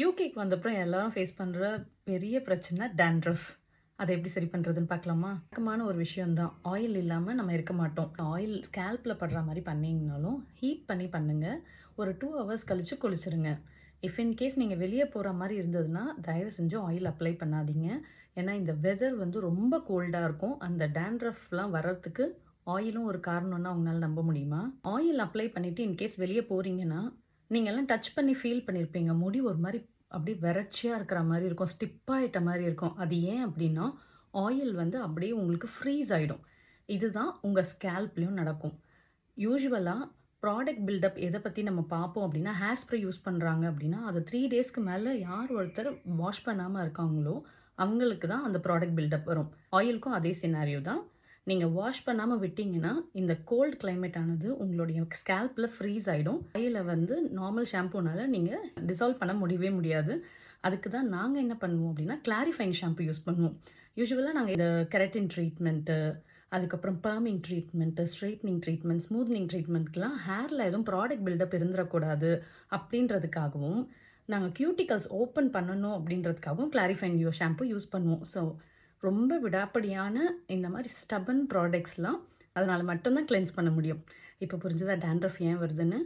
யூகேக்கு வந்தப்புறம் எல்லாரும் ஃபேஸ் பண்ணுற பெரிய பிரச்சனை டேண்ட்ரஃப் அதை எப்படி சரி பண்ணுறதுன்னு பார்க்கலாமா? வழக்கமான ஒரு விஷயம்தான். ஆயில் இல்லாமல் நம்ம இருக்க மாட்டோம். ஆயில் ஸ்கேல்பில் படுற மாதிரி பண்ணிங்கனாலும் ஹீட் பண்ணி பண்ணுங்கள் ஒரு டூ ஹவர்ஸ் கழித்து குளிச்சிருங்க. இஃப் இன் கேஸ் நீங்கள் வெளியே போகிற மாதிரி இருந்ததுன்னா தயவு செஞ்சு ஆயில் அப்ளை பண்ணாதீங்க. ஏன்னா இந்த வெதர் வந்து ரொம்ப கோல்டாக இருக்கும். அந்த டேண்ட்ரஃப்லாம் வர்றதுக்கு ஆயிலும் ஒரு காரணம்னா அவங்களால நம்ப முடியுமா? ஆயில் அப்ளை பண்ணிவிட்டு இன்கேஸ் வெளியே போகிறீங்கன்னா நீங்கள்லாம் டச் பண்ணி ஃபீல் பண்ணியிருப்பீங்க முடி ஒரு மாதிரி அப்படியே வறட்சியாக இருக்கிற மாதிரி இருக்கும். ஸ்டிப்பாகிட்ட மாதிரி இருக்கும். அது ஏன் அப்படின்னா ஆயில் வந்து அப்படியே உங்களுக்கு ஃப்ரீஸ் ஆகிடும் இதுதான் உங்கள் ஸ்கேல்ப்லேயும் நடக்கும். யூஸ்வலாக ப்ராடக்ட் பில்டப் எதை பற்றி நம்ம பார்ப்போம் அப்படின்னா ஹேர் ஸ்ப்ரே யூஸ் பண்ணுறாங்க அப்படின்னா அது த்ரீ டேஸ்க்கு மேலே யார் ஒருத்தர் வாஷ் பண்ணாமல் இருக்காங்களோ அவங்களுக்கு தான் அந்த ப்ராடக்ட் பில்டப் வரும். ஆயிலுக்கும் அதே சினாரியோ தான். நீங்கள் வாஷ் பண்ணாமல் விட்டீங்கன்னா இந்த கோல்ட் கிளைமேட் ஆனது உங்களுடைய ஸ்கேல்பில் ஃப்ரீஸ் ஆகிடும் கையில் வந்து நார்மல் ஷாம்புனால நீங்கள் டிசால்வ் பண்ண முடியவே முடியாது. அதுக்கு தான் நாங்கள் என்ன பண்ணுவோம் அப்படின்னா கிளாரிஃபைங் ஷாம்பு யூஸ் பண்ணுவோம். யூஸ்வலாக நாங்கள் இந்த கெரட்டின் ட்ரீட்மெண்ட்டு அதுக்கப்புறம் perming treatment straightening treatment smoothening ட்ரீட்மெண்ட்க்கெலாம் ஹேரில் எதுவும் ப்ராடக்ட் பில்டப் இருந்துடக்கூடாது அப்படின்றதுக்காகவும் நாங்கள் கியூட்டிகல்ஸ் ஓப்பன் பண்ணணும் அப்படின்றதுக்காகவும் கிளாரிஃபைங் யூ ஷாம்பு யூஸ் பண்ணுவோம். ஸோ ரொம்ப விடாப்படியான இந்த மாதிரி ஸ்டபன் ப்ராடக்ட்ஸ்லாம் அதனால் மட்டும்தான் கிளென்ஸ் பண்ண முடியும். இப்போ புரிஞ்சுதா டேண்ட்ரஃப் ஏன் வருதுன்னு?